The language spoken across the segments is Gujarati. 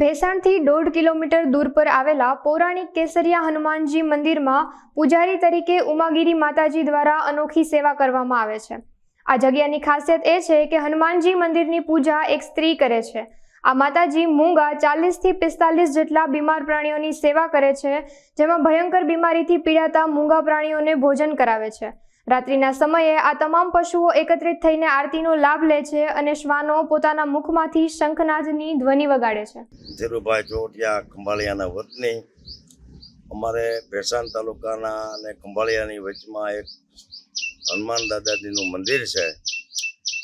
ભેસાણથી દોઢ કિલોમીટર દૂર પર આવેલા પૌરાણિક કેસરિયા હનુમાનજી મંદિરમાં પૂજારી તરીકે ઉમાગીરી માતાજી દ્વારા અનોખી સેવા કરવામાં આવે છે. આ જગ્યાની ખાસિયત એ છે કે હનુમાનજી મંદિરની પૂજા એક સ્ત્રી કરે છે. આ માતાજી મૂંગા ચાલીસથી પિસ્તાલીસ જેટલા બીમાર પ્રાણીઓની સેવા કરે છે, જેમાં ભયંકર બીમારીથી પીડાતા મૂંગા પ્રાણીઓને ભોજન કરાવે છે. રાત્રિના સમયે આ તમામ પશુઓ એકત્રિત થઈને આરતીનો લાભ લે છે અને શ્વાનો પોતાના મુખમાંથી શંખનાદની ધ્વનિ વગાડે છે. ધીરુભાઈ ચોટિયા ખંભાળિયાના વતની અમારે ભેસાણ તાલુકાના અને ખંભાળિયાની વચમાં એક હનુમાન દાદાજીનું મંદિર છે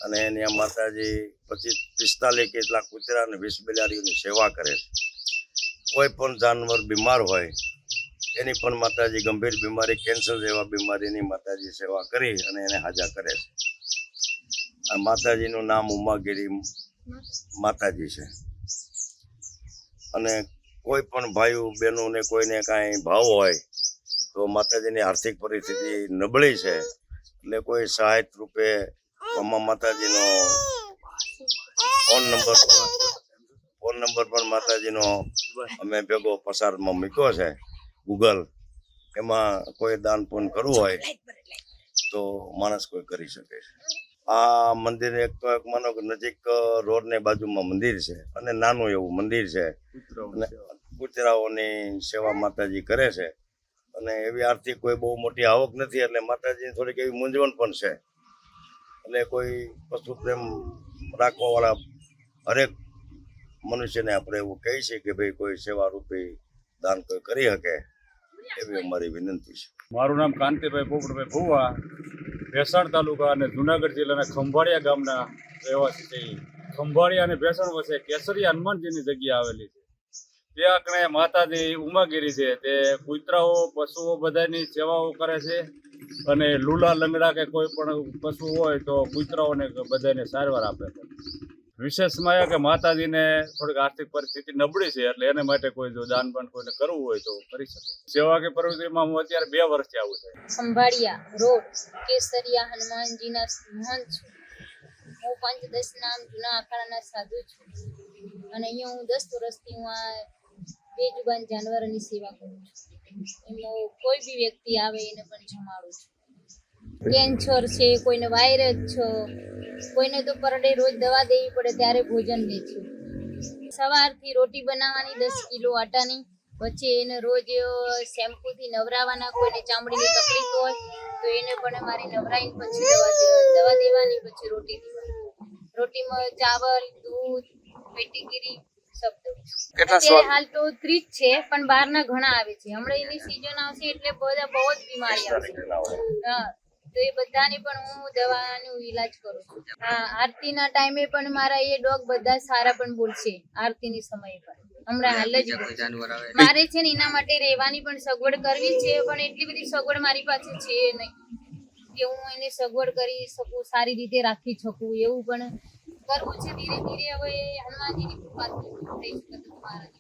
અને ત્યાં માતાજી પચીસ પિસ્તાલીસ કેટલા કૂતરા અને વીસ બિલાડીઓની સેવા કરે છે. કોઈ પણ જાનવર બીમાર હોય એની પણ માતાજી ગંભીર બીમારી કેન્સર જેવા બીમારીની માતાજી સેવા કરી અને એને હાજા કરે છે. આ માતાજીનું નામ ઉમાગીરી માતાજી છે. અને કોઈ પણ ભાઈઓ, બહેનોને કોઈને કાંઈ ભાવ હોય, તો માતાજીની આર્થિક પરિસ્થિતિ નબળી છે. એટલે કોઈ સહાય રૂપે અમા માતાજીનો ફોન નંબર ફોન નંબર પણ માતાજીનો અમે ભેગો પસારમાં મૂક્યો છે. ગૂગલ એમાં કોઈ દાન પૂન કરવું હોય તો માણસ કોઈ કરી શકે છે. આ મંદિર એક તો એક માનો કે નજીક રોડને બાજુમાં મંદિર છે અને નાનું એવું મંદિર છે. અને કૂતરાઓની સેવા માતાજી કરે છે. અને એવી આર્થિક કોઈ બહુ મોટી આવક નથી એટલે માતાજીની થોડીક એવી મૂંઝવણ પણ છે. એટલે કોઈ પશુ પ્રેમ રાખવાવાળા હરેક મનુષ્યને આપણે એવું કહી છીએ કે ભાઈ કોઈ સેવા રૂપી દાન કોઈ કરી શકે. એવી અમારી વિનંતી છે. મારું નામ કાંતિભાઈ પોપટભાઈ ભુવા, ભેસાણ તાલુકા અને જુનાગઢ જિલ્લાના ખંભાળિયા ગામના રહેવાસી છે ખંભાળિયા અને ભેસાણ વચ્ચે કેસરી હનુમાનજીની જગ્યા આવેલી છે. તે આંકણે માતાજી ઉમાગીરી છે, તે કૂતરાઓ, પશુઓ બધાની સેવાઓ કરે છે અને લૂલા લંગડા કે કોઈ પણ પશુ હોય તો કૂતરાઓને બધાને સારવાર આપે છે. વિશેષમાં એ કે માતાજીને થોડીક આર્થિક પરિસ્થિતિ નબળી છે, એટલે એને માટે કોઈ જો દાન પણ કોઈને કરવું હોય તો કરી શકે. સેવા કે પ્રવૃત્તિમાં હું અત્યારે બે વર્ષથી આવું છું. ખંભાળિયા રોડ કેસરિયા, હનુમાનજીના મહંત છું. હું પંચદશ નામ જૂના અખાડાના સાધુ છું. અને અહીંયા હું દસ વર્ષથી હું આ બેજુબાન જાનવરની સેવા કરું છું. એમાં કોઈ બી વ્યક્તિ આવે એને પણ જમાડું છું. કેન્સર છે કોઈને વાયરસ છે કોઈને તો પર ડે રોજ દવા દેવી પડે ત્યારે ભોજન લે છે. સવારથી રોટી બનાવવાની દસ કિલો આટાની પછી એને રોજ શેમ્પૂથી નવરાવાના કોઈને ચામડીની તકલીફ હોય તો એને પણ મારી નવરાઈને પછી દવા દવા દેવાની પછી રોટી રોટીમાં ચાવલ દૂધ પેટીગીરી છું. હાલ તો ત્રીસ છે પણ બહારના ઘણા આવે છે. હમણાં એની સિઝન આવશે એટલે બધા બહુ જ બીમારી આવશે. હા. તો એ બધાની પણ હું દવાનો ઈલાજ કરું છું. હા આરતીના ટાઈમે પણ મારા એ ડોગ બધા સારા પણ બોલશે આરતીની સમયે પણ. હમણાં હાલ જ મારે છે ને એના માટે રહેવાની પણ સગવડ કરવી છે પણ એટલી બધી સગવડ મારી પાસે છે નહીં કે હું એને સગવડ કરી શકું સારી રીતે રાખી શકું એવું પણ કરવું છે ધીરે ધીરે. હવે હનુમાનજીની કૃપાથી થઈ શકે મારાથી